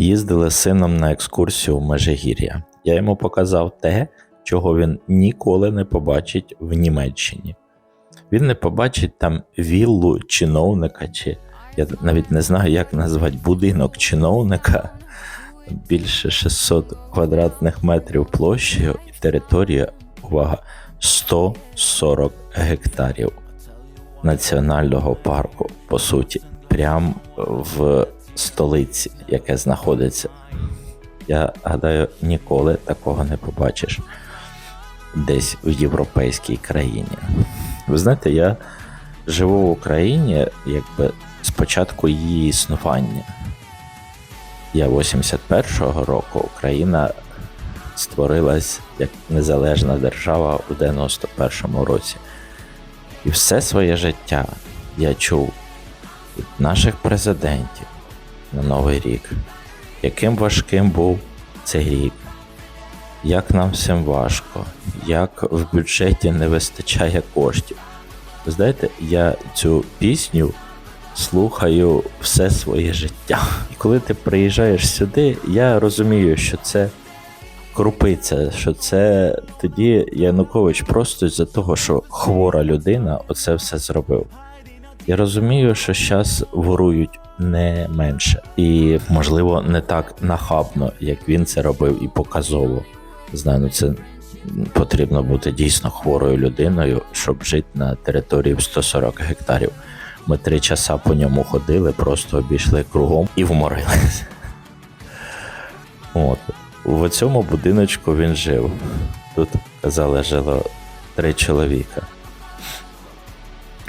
Їздили з сином на екскурсію в Межигір'я. Я йому показав те, чого він ніколи не побачить в Німеччині. Він не побачить там віллу чиновника, чи я навіть не знаю, як назвати будинок чиновника більше 600 квадратних метрів площею і територія, увага, 140 гектарів національного парку, по суті, прямо в столиці, яке знаходиться. Я гадаю, ніколи такого не побачиш десь в європейській країні. Ви знаєте, я живу в Україні якби з початку її існування. Я 81-го року Україна створилась як незалежна держава у 91-му році. І все своє життя я чув від наших президентів на Новий рік, яким важким був цей рік, як нам всім важко, як в бюджеті не вистачає коштів. Ви знаєте, я цю пісню слухаю все своє життя. І коли ти приїжджаєш сюди, я розумію, що це крупиця, що це тоді Янукович просто з-за того, що хвора людина оце все зробив. Я розумію, що зараз ворують не менше, і, можливо, не так нахабно, як він це робив і показово. Знаю, ну це потрібно бути дійсно хворою людиною, щоб жити на території в 140 гектарів. Ми три часа по ньому ходили, просто обійшли кругом і вморилися. От. В цьому будиночку він жив. Тут, казали, жило три чоловіка.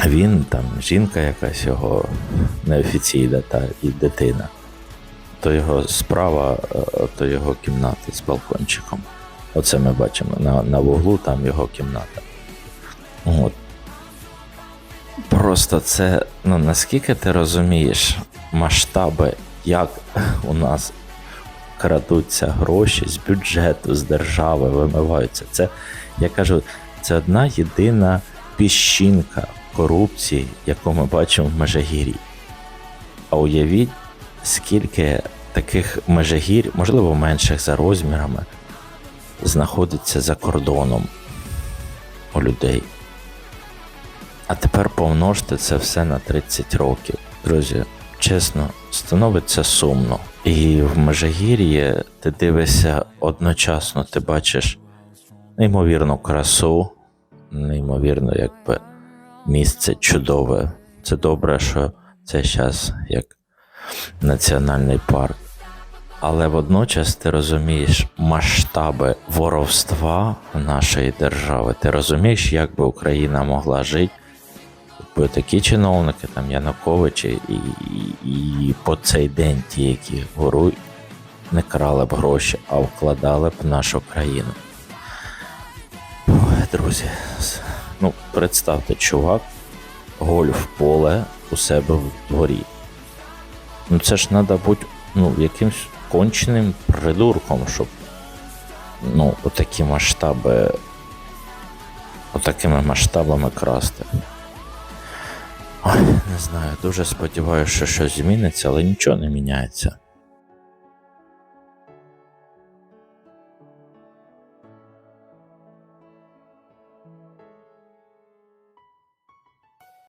Він там, жінка якась його неофіційна та і дитина. То його справа, е, то його кімната з балкончиком. Оце ми бачимо на, на вуглу, там його кімната. От. Просто це, ну наскільки ти розумієш масштаби, як у нас крадуться гроші з бюджету, з держави, вимиваються. Це, я кажу, це одна єдина піщинка корупції, яку ми бачимо в Межигір'ї. А уявіть, скільки таких межигірь, можливо, менших за розмірами, знаходиться за кордоном у людей. А тепер помножте це все на 30 років. Друзі, чесно, становиться сумно. І в Межигір'ї ти дивишся одночасно, ти бачиш неймовірну красу, неймовірно, якби місце чудове. Це добре, що це зараз як національний парк. Але водночас ти розумієш масштаби воровства нашої держави. Ти розумієш, як би Україна могла жити, якби такі чиновники, там Януковичі, і, і, і по цей день ті, які ворують, не крали б гроші, а вкладали б нашу країну. Ой, друзі, ну представте, чувак, гольф поле у себе в дворі. Ну це ж треба бути ну, якимсь конченим придурком, щоб ну, отакі масштаби. Отакими масштабами красти. Ой, не знаю, дуже сподіваюся, що щось зміниться, але нічого не міняється.